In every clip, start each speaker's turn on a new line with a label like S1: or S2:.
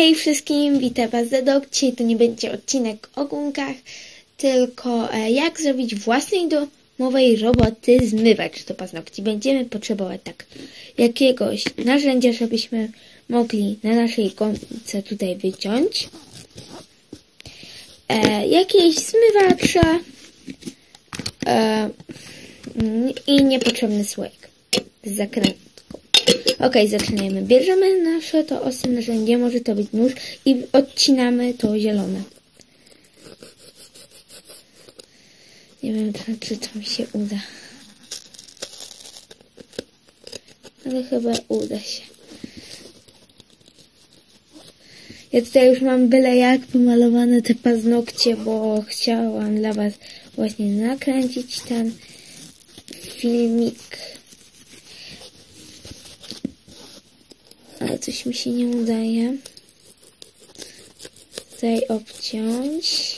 S1: Hej wszystkim, witam Was Zedok. Dzisiaj to nie będzie odcinek o gunkach, tylko e, jak zrobić własnej domowej roboty zmywacz do paznokci. Będziemy potrzebować tak jakiegoś narzędzia, żebyśmy mogli na naszej gąbce tutaj wyciąć. E, jakieś zmywacze e, i niepotrzebny słoik z zakrętką. Ok, zaczynajmy. Bierzemy nasze to ostre narzędzie, może to być nóż i odcinamy to zielone. Nie wiem, czy to mi się uda. Ale chyba uda się. Ja tutaj już mam byle jak pomalowane te paznokcie, bo chciałam dla Was właśnie nakręcić ten filmik. Ale coś mi się nie udaje. Tutaj obciąć.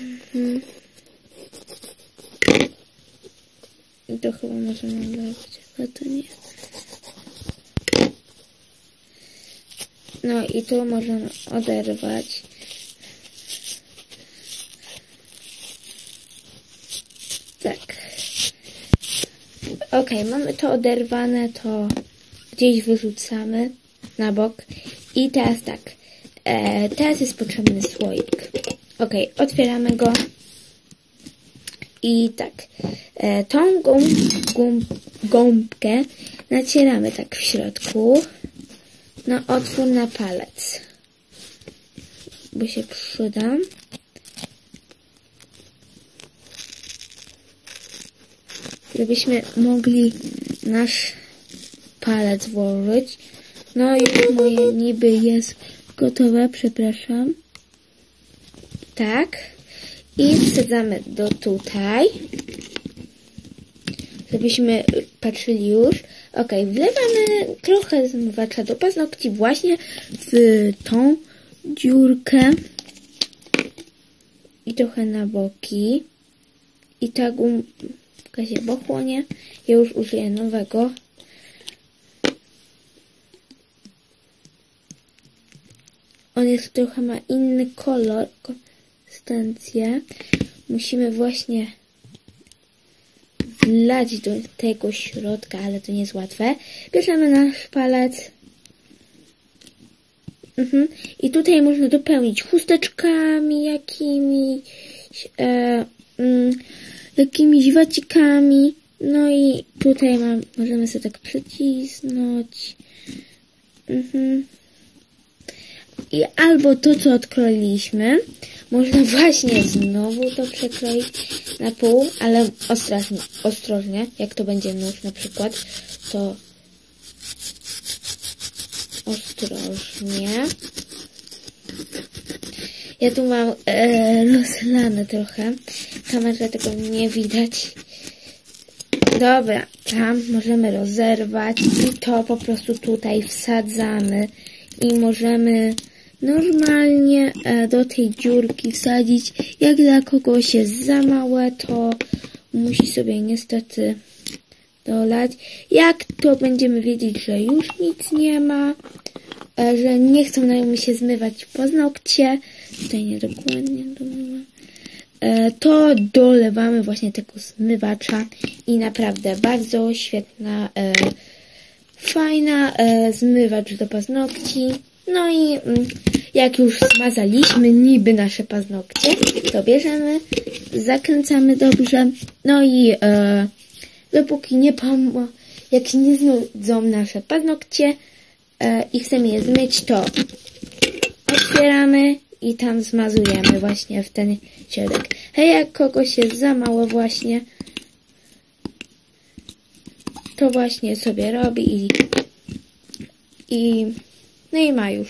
S1: Mhm. I to chyba możemy zrobić, ale to nie. No i tu możemy oderwać. Tak. Ok, mamy to oderwane, to gdzieś wyrzucamy na bok. I teraz tak. E, teraz jest potrzebny słoik. Ok, otwieramy go. I tak. E, tą gąb, gąb, gąbkę nacieramy tak w środku na otwór na palec. Bo się przyda. Żebyśmy mogli nasz palec włożyć. No i moje niby jest gotowe, przepraszam. Tak. I wsadzamy do tutaj. Żebyśmy patrzyli już. Ok, wlewamy trochę zmywacza do paznokci właśnie w tą dziurkę. I trochę na boki. I ta gumka się pochłonie. Ja już użyję nowego. On jest trochę ma inny kolor, konsystencję. Musimy właśnie wlać do tego środka, ale to nie jest łatwe. Bierzemy nasz palec. Mhm. I tutaj można dopełnić chusteczkami jakimiś, e, jakimiś wacikami. No i tutaj mam, możemy sobie tak przycisnąć. Mhm. I albo to, co odkroiliśmy, można właśnie znowu to przekroić na pół, ale ostrożnie, ostrożnie, jak to będzie nóż na przykład, to ostrożnie. Ja tu mam e, rozlane trochę. Kamerze tego nie widać. Dobra, tam możemy rozerwać i to po prostu tutaj wsadzamy i możemy normalnie e, do tej dziurki wsadzić. Jak dla kogoś jest za małe, to musi sobie niestety dolać. Jak to będziemy wiedzieć, że już nic nie ma, e, że nie chcą nam się zmywać paznokcie, tutaj nie dokładnie to dolewamy właśnie tego zmywacza i naprawdę bardzo świetna, fajna zmywacz do paznokci. No i mm, jak już zmazaliśmy niby nasze paznokcie, to bierzemy, zakręcamy dobrze. No i e, dopóki nie pom jak nie znudzą nasze paznokcie e, i chcemy je zmyć, to otwieramy i tam zmazujemy właśnie w ten środek. Hej, jak kogoś jest za mało właśnie, to właśnie sobie robi i, i no i ma już.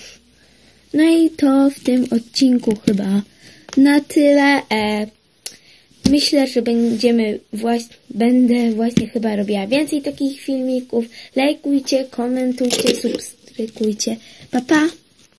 S1: No i to w tym odcinku chyba na tyle. E, myślę, że będziemy właśnie, będę właśnie chyba robiła więcej takich filmików. Lajkujcie, komentujcie, subskrybujcie. Pa, pa!